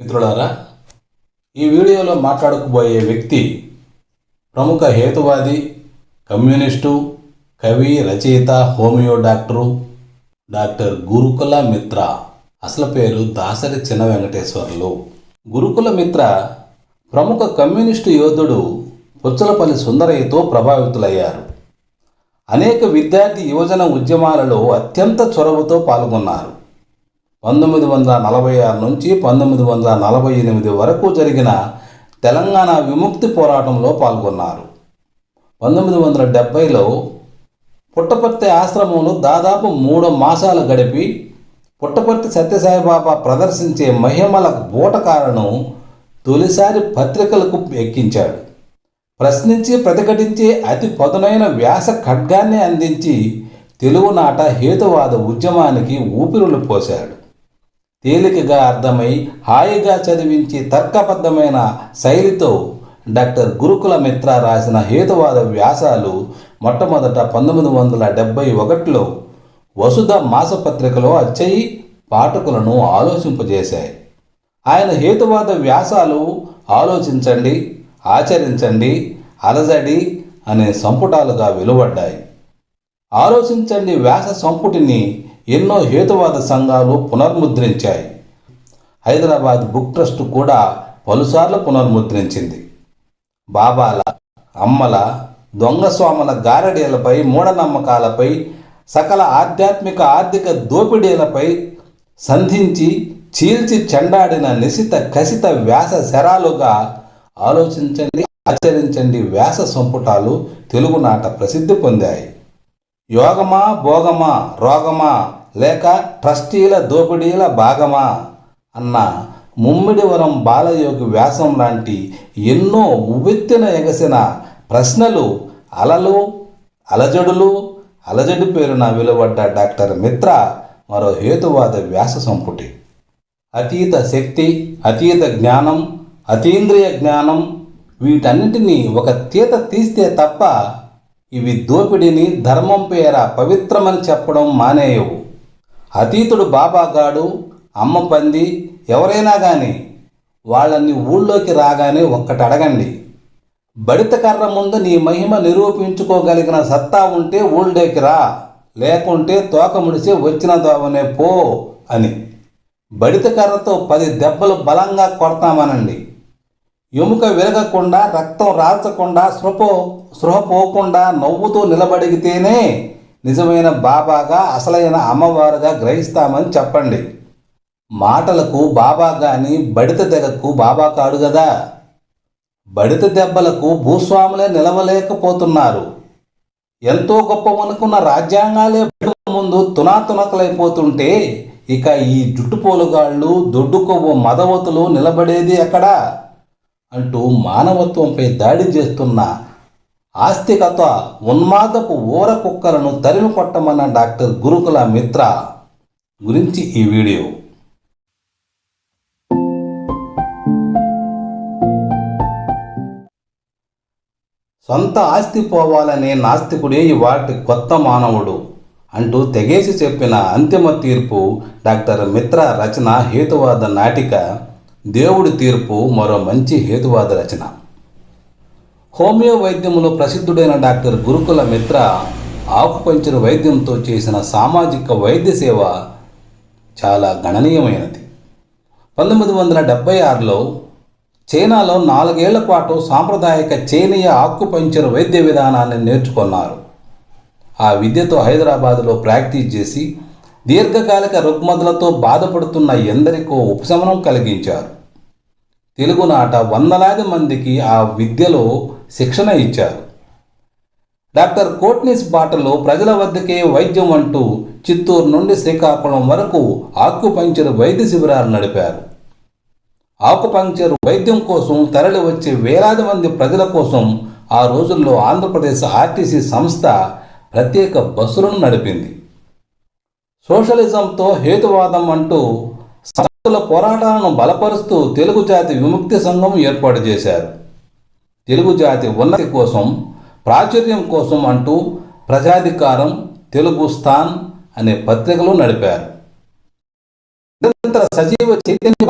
మిత్రులారా ఈ వీడియోలో మాట్లాడుకోబోయే వ్యక్తి ప్రముఖ హేతువాది కమ్యూనిస్టు కవి రచయిత హోమియో డాక్టరు డాక్టర్ గురుకుల మిత్ర అసలు పేరు దాసరి చిన్న వెంకటేశ్వర్లు. గురుకుల మిత్ర ప్రముఖ కమ్యూనిస్టు యోధుడు పుచ్చలపల్లి సుందరయ్యతో ప్రభావితులయ్యారు. అనేక విద్యార్థి యువజన ఉద్యమాలలో అత్యంత చొరవతో పాల్గొన్నారు. పంతొమ్మిది వందల నలభై ఆరు నుంచి పంతొమ్మిది వందల నలభై ఎనిమిది వరకు జరిగిన తెలంగాణ విముక్తి పోరాటంలో పాల్గొన్నారు. పంతొమ్మిది వందల డెబ్భైలో పుట్టపర్తి ఆశ్రమంలో దాదాపు మూడు మాసాలు గడిపి పుట్టపర్తి సత్యసాయిబాబా ప్రదర్శించే మహిమల బూటకాలను తొలిసారి పత్రికలకు ఎక్కించాడు. ప్రశ్నించి ప్రతిఘటించే అతి పదునైన వ్యాస ఖడ్గాన్ని అందించి తెలుగునాట హేతువాద ఉద్యమానికి ఊపిరులు పోశాడు. తేలికగా అర్థమై హాయిగా చదివించి తర్కబద్ధమైన శైలితో డాక్టర్ గురుకుల మిత్ర రాసిన హేతువాద వ్యాసాలు మొట్టమొదట పంతొమ్మిది వందల డెబ్భై ఒకటిలో వసుధ మాసపత్రికలో అచ్చయి పాఠకులను ఆలోచింపజేశాయి. ఆయన హేతువాద వ్యాసాలు ఆలోచించండి ఆచరించండి అలజడి అనే సంపుటాలుగా వెలువడ్డాయి. ఆలోచించండి వ్యాస సంపుటిని ఎన్నో హేతువాద సంఘాలు పునర్ముద్రించాయి. హైదరాబాద్ బుక్ ట్రస్ట్ కూడా పలుసార్లు పునర్ముద్రించింది. బాబాల అమ్మల దొంగ స్వాముల గారడీలపై మూఢనమ్మకాలపై సకల ఆధ్యాత్మిక ఆర్థిక దోపిడీలపై సంధించి చీల్చి చెండాడిన నిశిత కసిత వ్యాస శరాలుగా ఆలోచించండి ఆచరించండి వ్యాస సంపుటాలు తెలుగునాట ప్రసిద్ధి పొందాయి. యోగమా భోగమా రోగమా లేక ట్రస్టీల దోపిడీల భాగమా? అన్న ముమ్మిడివరం బాలయోగి వ్యాసం లాంటి ఎన్నో ఉవ్వెత్తిన ఎగసిన ప్రశ్నలు అలలు అలజడులు అలజడి పేరున వెలువడ్డ డాక్టర్ మిత్ర మరో హేతువాద వ్యాస సంపుటి. అతీత శక్తి అతీత జ్ఞానం అతీంద్రియ జ్ఞానం వీటన్నిటినీ ఒక తీత తీస్తే తప్ప ఇవి దోపిడిని ధర్మం పేర పవిత్రమని చెప్పడం మానేయవు. అతీతుడు బాబాగాడు అమ్మ పంది ఎవరైనా కానీ వాళ్ళని ఊళ్ళోకి రాగానే ఒక్కటి అడగండి. బడిత కర్ర ముందు నీ మహిమ నిరూపించుకోగలిగిన సత్తా ఉంటే ఊళ్ళోకి రా లేకుంటే తోక ముడిసి వచ్చిన దోవనే పో అని. బడిత కర్రతో పది దెబ్బలు బలంగా కొడతామనండి. ఎముక విరగకుండా రక్తం రాల్చకుండా స్పృహ స్పృహ పోకుండా నవ్వుతూ నిలబడిగితేనే నిజమైన బాబాగా అసలైన అమ్మవారుగా గ్రహిస్తామని చెప్పండి. మాటలకు బాబా గాని బడిత తెగకు బాబా కాడు కదా బడిత దెబ్బలకు భూస్వాములే నిలవలేకపోతున్నారు. ఎంతో గొప్పవనుకున్న రాజ్యాంగాలే ముందు తునాతునకలైపోతుంటే ఇక ఈ జుట్టుపోలుగాళ్ళు దొడ్డు కొవ్వు మదవతులు నిలబడేది ఎక్కడా? అంటూ మానవత్వంపై దాడి చేస్తున్న ఆస్తికత ఉన్మాదపు ఊర కుక్కలను తరిమి కొట్టమన్న డాక్టర్ గురుకుల మిత్ర గురించి ఈ వీడియో. సొంత ఆస్తి పోవాలనే నాస్తికుడే ఇవాటి కొత్త మానవుడు అంటూ తెగేసి చెప్పిన అంతిమ తీర్పు డాక్టర్ మిత్ర రచన హేతువాద నాటిక దేవుడి తీర్పు మరో మంచి హేతువాద రచన. హోమియో వైద్యంలో ప్రసిద్ధుడైన డాక్టర్ గురుకుల మిత్ర ఆకుపంచర్ వైద్యంతో చేసిన సామాజిక వైద్య సేవ చాలా గణనీయమైనది. పంతొమ్మిది వందల డెబ్బై ఆరులో చైనాలో నాలుగేళ్ళ పాటు సాంప్రదాయక చైనీయ ఆకుపంచర్ వైద్య విధానాన్ని నేర్చుకున్నారు. ఆ విద్యతో హైదరాబాదులో ప్రాక్టీస్ చేసి దీర్ఘకాలిక రుగ్మతులతో బాధపడుతున్న ఎందరికో ఉపశమనం కలిగించారు. తెలుగునాట వందలాది మందికి ఆ విద్యలో శిక్షణ ఇచ్చారు. డాక్టర్ కోట్నిస్ బాటలో ప్రజల వద్దకే వైద్యం అంటూ చిత్తూరు నుండి శ్రీకాకుళం వరకు ఆకుపంచర్ వైద్య శిబిరాలు నడిపారు. ఆకుపంక్చర్ వైద్యం కోసం తరలి వచ్చే వేలాది మంది ప్రజల కోసం ఆ రోజుల్లో ఆంధ్రప్రదేశ్ ఆర్టీసీ సంస్థ ప్రత్యేక బస్సులను నడిపింది. సోషలిజంతో హేతువాదం అంటూ సంస్థల పోరాటాలను బలపరుస్తూ తెలుగు జాతి విముక్తి సంఘం ఏర్పాటు చేశారు. తెలుగు జాతి ఉన్నతి కోసం ప్రాచుర్యం కోసం అంటూ ప్రజాధికారం తెలుగు స్థాన్ అనే పత్రికలు నడిపారు. నిరంతర సజీవ చైతన్య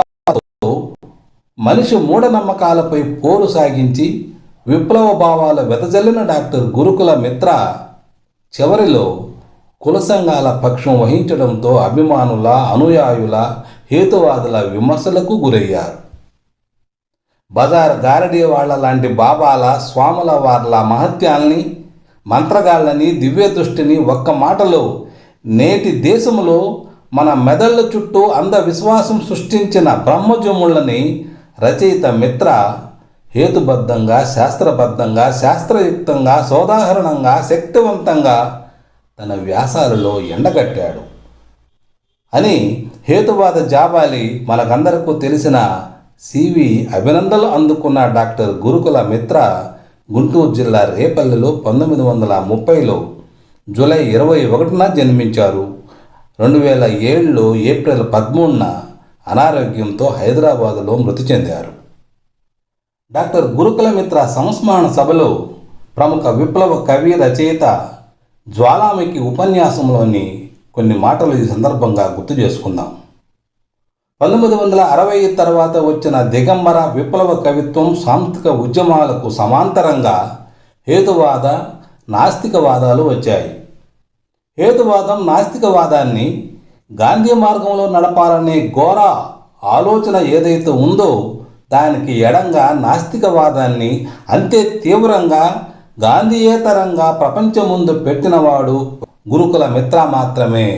మనిషి మూఢనమ్మకాలపై పోరు సాగించి విప్లవ భావాల వెదజల్లిన డాక్టర్ గురుకుల మిత్ర చివరిలో కుల సంఘాల పక్షం వహించడంతో అభిమానుల అనుయాయుల హేతువాదుల విమర్శలకు గురయ్యారు. బజార్ దారడి వాళ్ళ లాంటి బాబాల స్వాముల వార్ల మహత్యాల్ని మంత్రగాళ్ళని దివ్య దృష్టిని ఒక్క మాటలో నేటి దేశంలో మన మెదళ్ళ చుట్టూ అంధవిశ్వాసం సృష్టించిన బ్రహ్మజముళ్ళని రచయిత మిత్ర హేతుబద్ధంగా శాస్త్రబద్ధంగా శాస్త్రయుక్తంగా సోదాహరణంగా శక్తివంతంగా తన వ్యాసాలలో ఎండగట్టాడు. అని హేతువాద జాబాలి మనకందరకు తెలిసిన సివి అభినందనలు అందుకున్న డాక్టర్ గురుకుల మిత్ర గుంటూరు జిల్లా రేపల్లెలో పంతొమ్మిది వందల ముప్పైలో జూలై ఇరవై ఒకటిన జన్మించారు. రెండు వేల ఏడులో ఏప్రిల్ పదమూడున అనారోగ్యంతో హైదరాబాదులో మృతి చెందారు. డాక్టర్ గురుకుల మిత్ర సంస్మరణ సభలో ప్రముఖ విప్లవ కవి రచయిత జ్వాలామికి ఉపన్యాసంలోని కొన్ని మాటలు ఈ సందర్భంగా గుర్తు చేసుకుందాం. పంతొమ్మిది వందల అరవై తర్వాత వచ్చిన దిగంబర విప్లవ కవిత్వం సాంస్కృతిక ఉద్యమాలకు సమాంతరంగా హేతువాద నాస్తికవాదాలు వచ్చాయి. హేతువాదం నాస్తికవాదాన్ని గాంధీ మార్గంలో నడపాలనే ఘోర ఆలోచన ఏదైతే ఉందో దానికి ఎడంగా నాస్తికవాదాన్ని అంతే తీవ్రంగా గాంధీయేతరంగా ప్రపంచం ముందు పెట్టినవాడు గురుకుల మిత్ర మాత్రమే.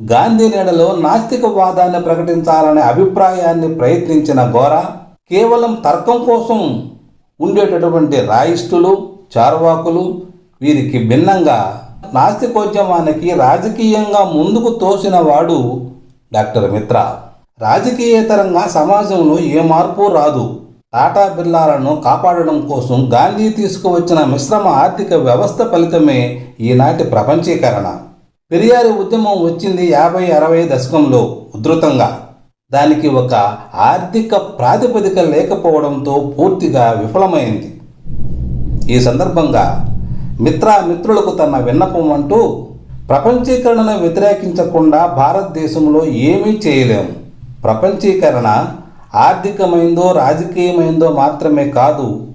గాంధీ నీడలో నాస్తికవాదాన్ని ప్రకటించాలనే అభిప్రాయాన్ని ప్రయత్నించిన ఘోర కేవలం తర్కం కోసం ఉండేటటువంటి రాయిస్టులు చార్వాకులు వీరికి భిన్నంగా నాస్తికోద్యమానికి రాజకీయంగా ముందుకు తోసిన వాడు డాక్టర్ మిత్ర. రాజకీయేతరంగా సమాజంలో ఏ మార్పు రాదు. టాటా బిర్లాలను కాపాడడం కోసం గాంధీ తీసుకువచ్చిన మిశ్రమ ఆర్థిక వ్యవస్థ ఫలితమే ఈనాటి ప్రపంచీకరణ. పెరియారి ఉద్యమం వచ్చింది యాభై అరవై దశకంలో ఉధృతంగా. దానికి ఒక ఆర్థిక ప్రాతిపదిక లేకపోవడంతో పూర్తిగా విఫలమైంది. ఈ సందర్భంగా మిత్ర మిత్రులకు తన విన్నపం అంటూ ప్రపంచీకరణను వ్యతిరేకించకుండా భారతదేశంలో ఏమీ చేయలేము ప్రపంచీకరణ ఆర్థికమైందో రాజకీయమైందో మాత్రమే కాదు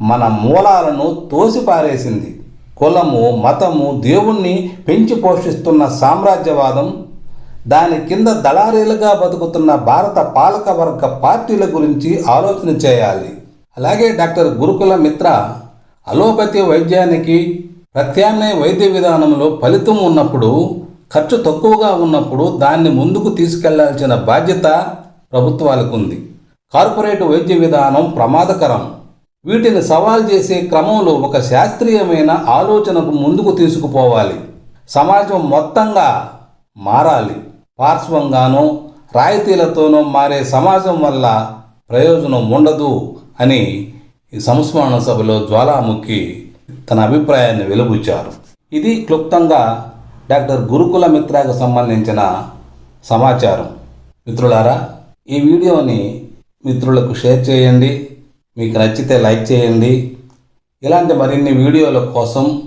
మన మూలాలను తోసిపారేసింది. కులము మతము దేవుణ్ణి పెంచి పోషిస్తున్న సామ్రాజ్యవాదం దాని కింద దళారీలుగా బతుకుతున్న భారత పాలకవర్గ పార్టీల గురించి ఆలోచన చేయాలి. అలాగే డాక్టర్ గురుకుల మిత్ర అలోపతి వైద్యానికి ప్రత్యామ్నాయ వైద్య విధానంలో ఫలితం ఉన్నప్పుడు ఖర్చు తక్కువగా ఉన్నప్పుడు దాన్ని ముందుకు తీసుకెళ్ళాల్సిన బాధ్యత ప్రభుత్వాలకు ఉంది కార్పొరేట్ వైద్య విధానం ప్రమాదకరం. వీటిని సవాల్ చేసే క్రమంలో ఒక శాస్త్రీయమైన ఆలోచనకు ముందుకు తీసుకుపోవాలి. సమాజం మొత్తంగా మారాలి. పార్శ్వంగానో రాయితీలతోనో మారే సమాజం వల్ల ప్రయోజనం ఉండదు అని ఈ సంస్మరణ సభలో జ్వాలాముఖి తన అభిప్రాయాన్ని వెలుబుచ్చారు. ఇది క్లుప్తంగా డాక్టర్ గురుకుల మిత్రకు సంబంధించిన సమాచారం. మిత్రులారా ఈ వీడియోని మిత్రులకు షేర్ చేయండి. మీకు నచ్చితే లైక్ చేయండి. ఇలాంటి మరిన్ని వీడియోల కోసం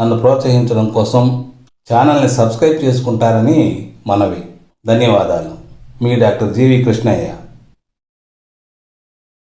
నన్ను ప్రోత్సహించడం కోసం ఛానల్ని సబ్స్క్రైబ్ చేసుకుంటారని మనవి. ధన్యవాదాలు. మీ డాక్టర్ జీవి కృష్ణయ్య.